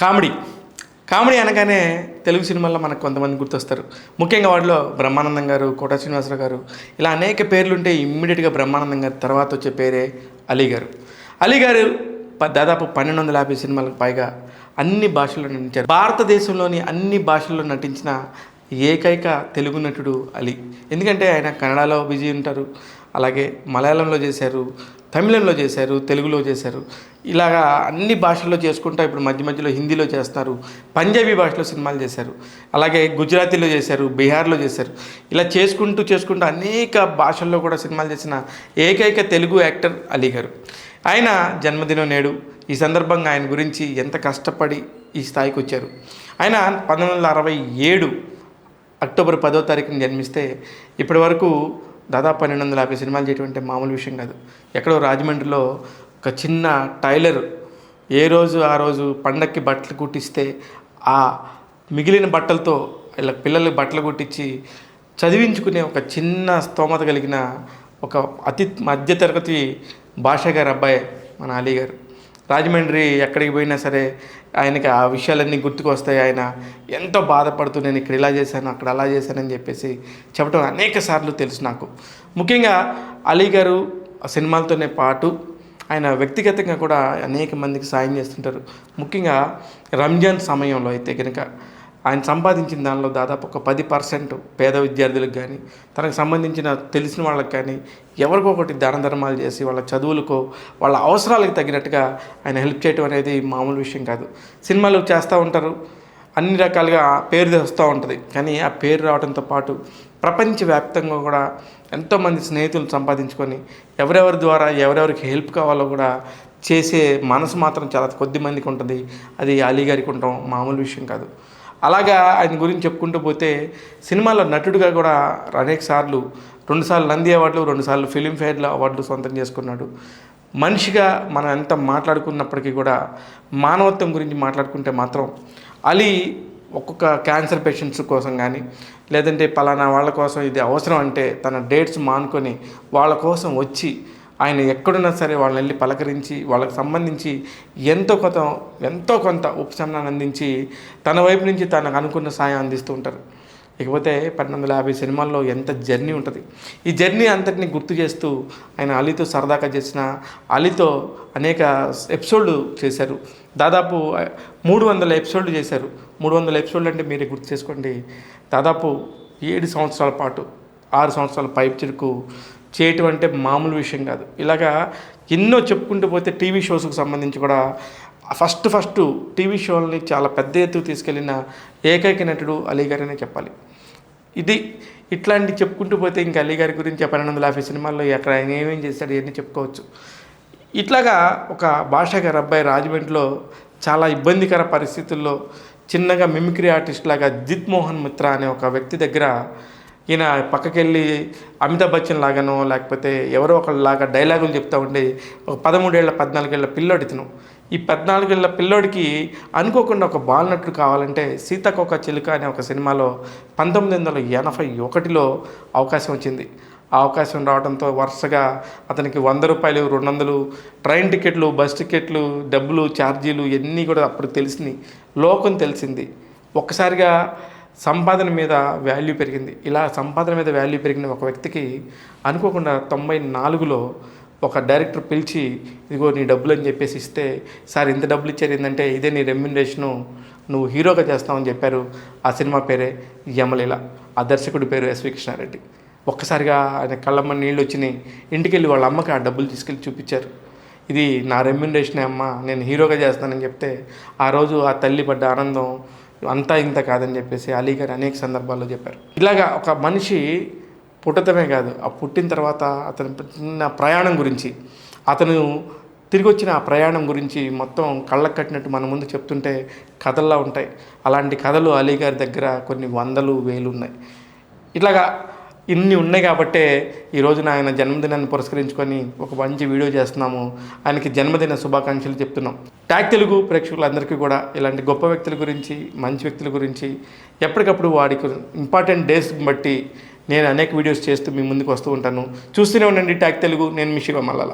Comedy. Comedy అనగానే తెలుగు సినిమాల్లో మనకు కొంతమంది గుర్తొస్తారు. ముఖ్యంగా వాటిలో బ్రహ్మానందం గారు కోట శ్రీనివాసరావు గారు ఇలా అనేక పేర్లు ఉంటే ఇమ్మీడియట్గా బ్రహ్మానందం గారి తర్వాత వచ్చే పేరే అలీ గారు. అలీ గారు ప- దాదాపు పన్నెండు వందల యాభై సినిమాలకు పైగా అన్ని భాషల్లో నటించారు. భారతదేశంలోని అన్ని భాషల్లో నటించిన ఏకైక తెలుగు నటుడు అలీ. ఎందుకంటే ఆయన కన్నడలో బిజీ ఉంటారు అలాగే మలయాళంలో చేశారు తమిళంలో చేశారు తెలుగులో చేశారు. ఇలాగా అన్ని భాషల్లో చేసుకుంటా ఇప్పుడు మధ్య మధ్యలో హిందీలో చేస్తారు. పంజాబీ భాషలో సినిమాలు చేశారు. అలాగే గుజరాతీలో చేశారు బీహార్లో చేశారు. ఇలా చేసుకుంటూ చేసుకుంటూ అనేక భాషల్లో కూడా సినిమాలు చేసిన ఏకైక తెలుగు యాక్టర్ అలీ గారు. ఆయన జన్మదినం నేడు ఈ సందర్భంగా ఆయన గురించి ఎంత కష్టపడి ఈ స్థాయికి వచ్చారు. ఆయన పంతొమ్మిది వందల అరవై ఏడు అక్టోబర్ పదో తారీఖున జన్మిస్తే ఇప్పటి వరకు దాదాపు పన్నెండు వందల యాభై సినిమాలు చేయటం అంటే మామూలు విషయం కాదు. ఎక్కడో రాజమండ్రిలో ఒక చిన్న టైలర్ ఏ రోజు ఆ రోజు పండక్కి బట్టలు కుట్టిస్తే ఆ మిగిలిన బట్టలతో ఇలా పిల్లలకి బట్టలు కుట్టించి చదివించుకునే ఒక చిన్న స్తోమత కలిగిన ఒక అతి మధ్యతరగతి భాష గారు అబ్బాయి మన అలీ గారు రాజమండ్రి ఎక్కడికి పోయినా సరే ఆయనకి ఆ విషయాలన్నీ గుర్తుకొస్తాయి. ఆయన ఎంతో బాధపడుతూ నేను ఇక్కడ ఇలా చేశాను అక్కడ అలా చేశానని చెప్పేసి చెప్పడం అనేక సార్లు తెలుసు నాకు. ముఖ్యంగా అలీ గారు సినిమాలతోనే పాటు ఆయన వ్యక్తిగతంగా కూడా అనేక మందికి సాయం చేస్తుంటారు. ముఖ్యంగా రంజాన్ సమయంలో అయితే కనుక ఆయన సంపాదించిన దానిలో దాదాపు ఒక పది పర్సెంట్ పేద విద్యార్థులకు కానీ తనకు సంబంధించిన తెలిసిన వాళ్ళకి కానీ ఎవరికో ఒకటి దాన ధర్మాలు చేసి వాళ్ళ చదువులకో వాళ్ళ అవసరాలకు తగినట్టుగా ఆయన హెల్ప్ చేయడం అనేది మామూలు విషయం కాదు. సినిమాలు చేస్తూ ఉంటారు. అన్ని రకాలుగా పేరు వస్తూ ఉంటుంది. కానీ ఆ పేరు రావడంతో పాటు ప్రపంచవ్యాప్తంగా కూడా ఎంతోమంది స్నేహితులు సంపాదించుకొని ఎవరెవరి ద్వారా ఎవరెవరికి హెల్ప్ కావాలో కూడా చేసే మనసు మాత్రం చాలా కొద్ది మందికి ఉంటుంది. అది అలీ గారికి ఉండటం మామూలు విషయం కాదు. అలాగా ఆయన గురించి చెప్పుకుంటూ పోతే సినిమాలో నటుడిగా కూడా అనేక సార్లు రెండుసార్లు నంది అవార్డులు రెండుసార్లు ఫిలింఫేర్ల అవార్డులు సొంతం చేసుకున్నాడు. మనిషిగా మనం ఎంత మాట్లాడుకున్నప్పటికీ కూడా మానవత్వం గురించి మాట్లాడుకుంటే మాత్రం అలీ ఒక్కొక్క క్యాన్సర్ పేషెంట్స్ కోసం కానీ లేదంటే పలానా వాళ్ళ కోసం ఇది అవసరం అంటే తన డేట్స్ మానుకొని వాళ్ళ కోసం వచ్చి ఆయన ఎక్కడున్నా సరే వాళ్ళని వెళ్ళి పలకరించి వాళ్ళకి సంబంధించి ఎంతో కొంత ఎంతో కొంత ఉపశమనాన్ని అందించి తన వైపు నుంచి తనకు అనుకున్న సాయం అందిస్తూ ఉంటారు. ఇకపోతే పన్నెండు వందల యాభై సినిమాల్లో ఎంత జర్నీ ఉంటుంది. ఈ జర్నీ అంతటిని గుర్తు చేస్తూ ఆయన అలీతో సరదాగా చేసిన అలీతో అనేక ఎపిసోడ్లు చేశారు. దాదాపు మూడు వందల ఎపిసోడ్లు చేశారు. మూడు వందల ఎపిసోడ్లు అంటే మీరే గుర్తు చేసుకోండి. దాదాపు ఏడు సంవత్సరాల పాటు ఆరు సంవత్సరాల పైప్ చిరుకు చేయటం అంటే మామూలు విషయం కాదు. ఇలాగా ఎన్నో చెప్పుకుంటూ పోతే టీవీ షోస్కి సంబంధించి కూడా ఫస్ట్ ఫస్ట్ టీవీ షోల్ని చాలా పెద్ద ఎత్తుకు తీసుకెళ్ళిన ఏకైక నటుడు అలీ గారనే చెప్పాలి. ఇది ఇట్లాంటి చెప్పుకుంటూ పోతే ఇంకా అలీ గారి గురించి పన్నెండు వందల యాభై సినిమాల్లో ఎక్కడ ఆయన ఏమేం చేశాడు ఇవన్నీ చెప్పుకోవచ్చు. ఇట్లాగా ఒక భాష గారి అబ్బాయి రాజమండ్రిలో చాలా ఇబ్బందికర పరిస్థితుల్లో చిన్నగా మిమిక్రీ ఆర్టిస్ట్ లాగా జిత్ మోహన్ మిత్ర అనే ఒక వ్యక్తి దగ్గర ఈయన పక్కకెళ్ళి అమితాబ్ బచ్చన్ లాగానో లేకపోతే ఎవరో ఒకళ్ళలాగా డైలాగులు చెప్తా ఉండి ఒక పదమూడేళ్ళ పద్నాలుగేళ్ళ పిల్లోడి ఇతను ఈ పద్నాలుగేళ్ళ పిల్లోడికి అనుకోకుండా ఒక బాలనటుడు కావాలంటే సీతకొక చిలుక అనే ఒక సినిమాలో పంతొమ్మిది వందల ఎనభై ఒకటిలో అవకాశం వచ్చింది. ఆ అవకాశం రావడంతో వరుసగా అతనికి వంద రూపాయలు రెండు వందలు ట్రైన్ టికెట్లు బస్ టికెట్లు డబ్బులు ఛార్జీలు ఇవన్నీ కూడా అప్పుడు తెలిసింది లోకం తెలిసింది. ఒక్కసారిగా సంపాదన మీద వాల్యూ పెరిగింది. ఇలా సంపాదన మీద వాల్యూ పెరిగిన ఒక వ్యక్తికి అనుకోకుండా తొంభై నాలుగులో ఒక డైరెక్టర్ పిలిచి ఇదిగో నీ డబ్బులు అని చెప్పేసి ఇస్తే సార్ ఇంత డబ్బులు ఇచ్చారు ఏంటంటే ఇదే నీ రెమ్యునరేషను నువ్వు హీరోగా చేస్తావని చెప్పారు ఆ సినిమా పేరే యమలీల. ఆ దర్శకుడి పేరు ఎస్వి కృష్ణారెడ్డి ఒక్కసారిగా ఆయన కళ్ళమ్మ నీళ్ళు వచ్చినాయి ఇంటికి వెళ్ళి వాళ్ళ అమ్మకి ఆ డబ్బులు తీసుకెళ్ళి చూపించారు. ఇది నా రెమ్యునరేషనే అమ్మ నేను హీరోగా చేస్తానని చెప్తే ఆ రోజు ఆ తల్లి పడ్డ ఆనందం అంతా ఇంత కాదని చెప్పేసి అలీ గారు అనేక సందర్భాల్లో చెప్పారు. ఇలాగా ఒక మనిషి పుట్టడమే కాదు ఆ పుట్టిన తర్వాత అతను చిన్న ప్రయాణం గురించి అతను తిరిగి వచ్చిన ఆ ప్రయాణం గురించి మొత్తం కళ్ళకు కట్టినట్టు మన ముందు చెప్తుంటే కథల్లా ఉంటాయి. అలాంటి కథలు అలీ గారి దగ్గర కొన్ని వందలు వేలు ఉన్నాయి. ఇట్లాగా ఇన్ని ఉన్నాయి కాబట్టే ఈ రోజున ఆయన జన్మదినాన్ని పురస్కరించుకొని ఒక మంచి వీడియో చేస్తున్నాము. ఆయనకి జన్మదిన శుభాకాంక్షలు చెప్తున్నాం. ట్యాగ్ తెలుగు ప్రేక్షకులందరికీ కూడా ఇలాంటి గొప్ప వ్యక్తుల గురించి మంచి వ్యక్తుల గురించి ఎప్పటికప్పుడు వాడికి ఇంపార్టెంట్ డేస్ బట్టి నేను అనేక వీడియోస్ చేస్తూ మీ ముందుకు వస్తూ ఉంటాను. చూస్తూనే ఉండండి ట్యాగ్ తెలుగు. నేను మీ శివ మల్లాల.